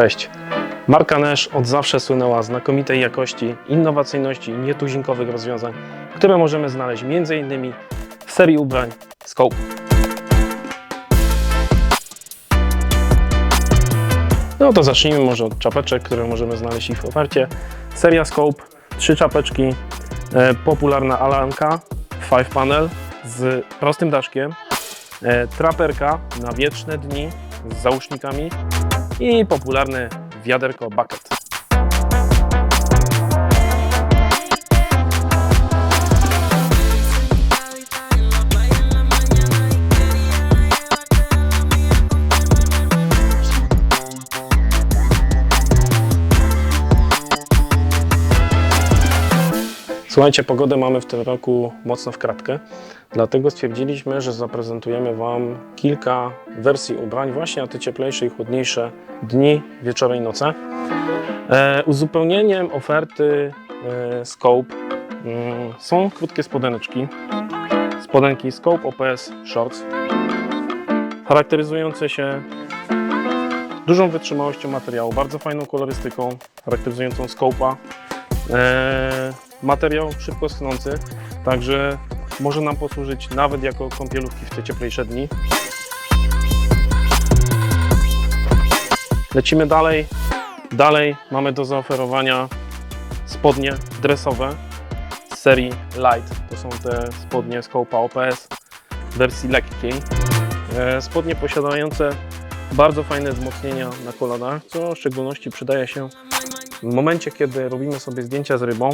Cześć. Marka Nash od zawsze słynęła znakomitej jakości, innowacyjności i nietuzinkowych rozwiązań, które możemy znaleźć m.in. w serii ubrań Scope. No to zacznijmy może od czapeczek, które możemy znaleźć ich w ofercie. Seria Scope, trzy czapeczki, e, popularna Alanka, five panel z prostym daszkiem, e, traperka na wieczne dni z załóżnikami i popularne wiaderko bucket. Słuchajcie, pogodę mamy w tym roku mocno w kratkę, dlatego stwierdziliśmy, że zaprezentujemy Wam kilka wersji ubrań właśnie na te cieplejsze i chłodniejsze dni, wieczory i noce. E, uzupełnieniem oferty e, Scope mm, są krótkie spodeneczki. Spodenki Scope OPS Shorts, charakteryzujące się dużą wytrzymałością materiału, bardzo fajną kolorystyką, charakteryzującą Scope'a. E, materiał szybko schnący, także może nam posłużyć nawet jako kąpielówki w te cieplejsze dni. Lecimy dalej. Dalej mamy do zaoferowania spodnie dresowe z serii Light. To są te spodnie Scopa OPS w wersji lekkiej. E, Spodnie posiadające bardzo fajne wzmocnienia na kolanach, co w szczególności przydaje się w momencie, kiedy robimy sobie zdjęcia z rybą.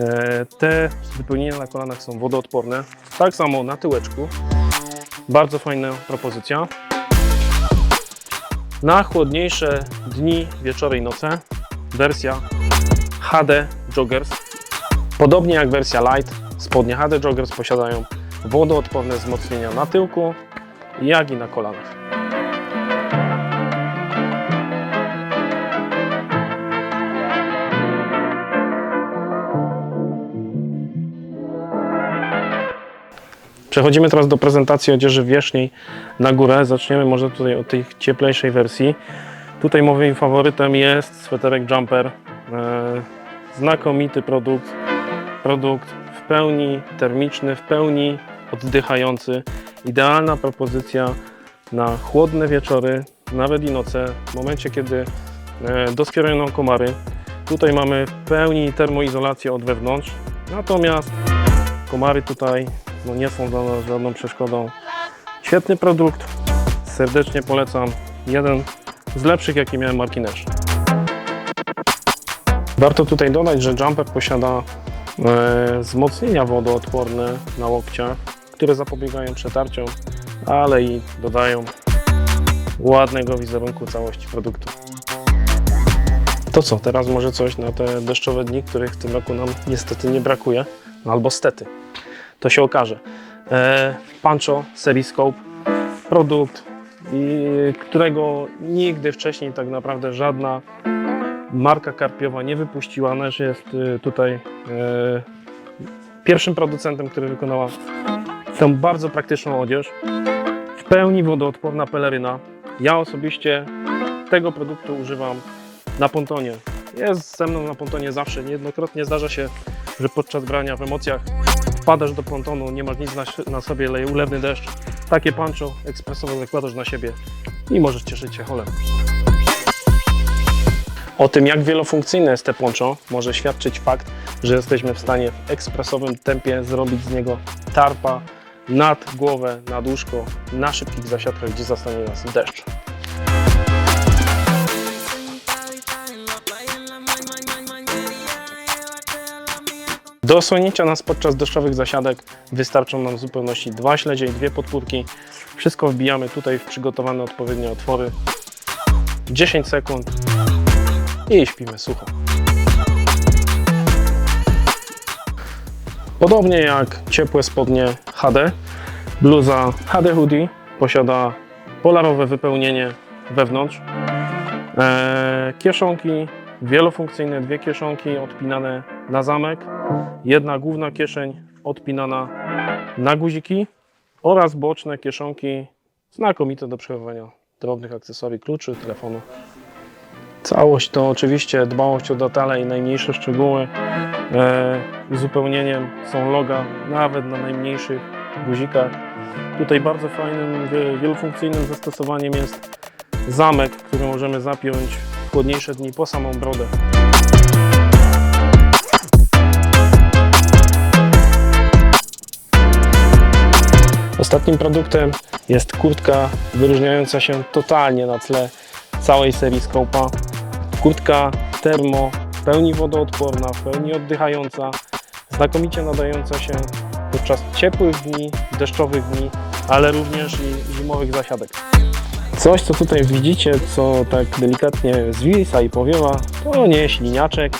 e, Te wypełnienia na kolanach są wodoodporne. Tak samo na tyłeczku. Bardzo fajna propozycja. Na chłodniejsze dni, wieczory i noce wersja HD Joggers. Podobnie jak wersja Light, spodnie HD Joggers posiadają wodoodporne wzmocnienia na tyłku, jak i na kolanach. Przechodzimy teraz do prezentacji odzieży wierzchniej na górę. Zaczniemy może tutaj od tej cieplejszej wersji. Tutaj moim faworytem jest sweterek Jumper. E, znakomity produkt. Produkt w pełni termiczny, w pełni oddychający. Idealna propozycja na chłodne wieczory, nawet i noce. W momencie, kiedy e, doskwierają nam komary. Tutaj mamy w pełni termoizolację od wewnątrz. Natomiast komary tutaj no nie są dla nas żadną przeszkodą. Świetny produkt, serdecznie polecam. Jeden z lepszych, jaki miałem marki Nash. Warto tutaj dodać, że Jumper posiada e, wzmocnienia wodoodporne na łokciach, które zapobiegają przetarciom, ale i dodają ładnego wizerunku całości produktu. To co, teraz może coś na te deszczowe dni, których w tym roku nam niestety nie brakuje, no albo stety to się okaże. E, Pancho serii Scope, produkt, którego nigdy wcześniej tak naprawdę żadna marka karpiowa nie wypuściła. Nasz jest e, tutaj e, pierwszym producentem, który wykonała tę bardzo praktyczną odzież. W pełni wodoodporna peleryna. Ja osobiście tego produktu używam na pontonie. Jest ze mną na pontonie zawsze. Niejednokrotnie zdarza się, że podczas brania w emocjach wpadasz do pontonu, nie masz nic na, na sobie, leje ulewny deszcz. Takie pancho ekspresowo zakładasz na siebie i możesz cieszyć się holem. O tym, jak wielofunkcyjne jest te poncho, może świadczyć fakt, że jesteśmy w stanie w ekspresowym tempie zrobić z niego tarpa nad głowę, nad łóżko, na szybkich zasiadkach, gdzie zastanie nas deszcz. Do osłonięcia nas podczas deszczowych zasiadek wystarczą nam w zupełności dwa śledzie i dwie podpórki. Wszystko wbijamy tutaj w przygotowane odpowiednie otwory. 10 sekund i śpimy sucho. Podobnie jak ciepłe spodnie HD, bluza HD Hoodie posiada polarowe wypełnienie wewnątrz. Eee, kieszonki wielofunkcyjne, dwie kieszonki odpinane na zamek, jedna główna kieszeń odpinana na guziki oraz boczne kieszonki znakomite do przechowywania drobnych akcesorii, kluczy, telefonu Całość to oczywiście dbałość o detale i najmniejsze szczegóły. E, uzupełnieniem są loga, nawet na najmniejszych guzikach. Tutaj bardzo fajnym, wie- wielofunkcyjnym zastosowaniem jest zamek, który możemy zapiąć chłodniejsze dni po samą brodę. Ostatnim produktem jest kurtka wyróżniająca się totalnie na tle całej serii Scope'a. Kurtka termo, w pełni wodoodporna, w pełni oddychająca, znakomicie nadająca się podczas ciepłych dni, deszczowych dni, ale również i zimowych zasiadek. Coś, co tutaj widzicie, co tak delikatnie zwisa i powiewa, to nie śliniaczek,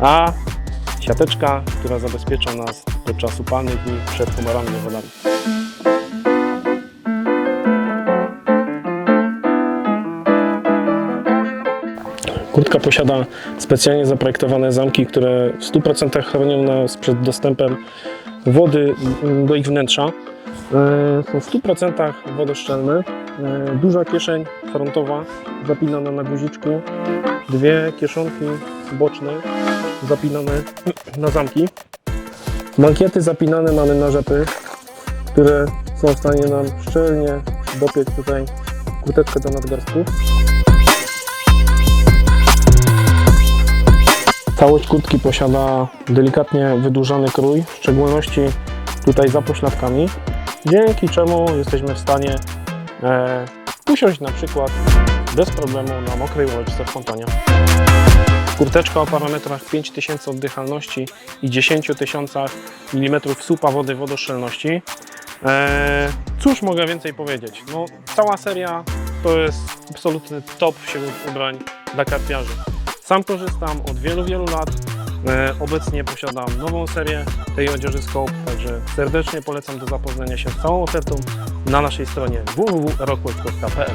a siateczka, która zabezpiecza nas podczas upalnych dni przed komorami wodami. Kurtka posiada specjalnie zaprojektowane zamki, które w 100% chronią nas przed dostępem wody do ich wnętrza. E, Są w 100% wodoszczelne. E, Duża kieszeń frontowa zapinana na guziczku. Dwie kieszonki boczne zapinane na zamki. Mankiety zapinane mamy na rzepy, które są w stanie nam szczelnie dopiąć tutaj kurteczkę do nadgarstków. Całość kurtki posiada delikatnie wydłużany krój, w szczególności tutaj za pośladkami, dzięki czemu jesteśmy w stanie e, usiąść na przykład bez problemu na mokrej łączce w fontonie. Kurteczka o parametrach 5000 oddychalności i 10 tysiącach mm słupa wody wodoszczelności. E, cóż mogę więcej powiedzieć? No, cała seria to jest absolutny top wśród ubrań dla karpiarzy. Sam korzystam od wielu, wielu lat. E, Obecnie posiadam nową serię tej odzieży Scope, także serdecznie polecam do zapoznania się z całą ofertą na naszej stronie www.rockwell.pl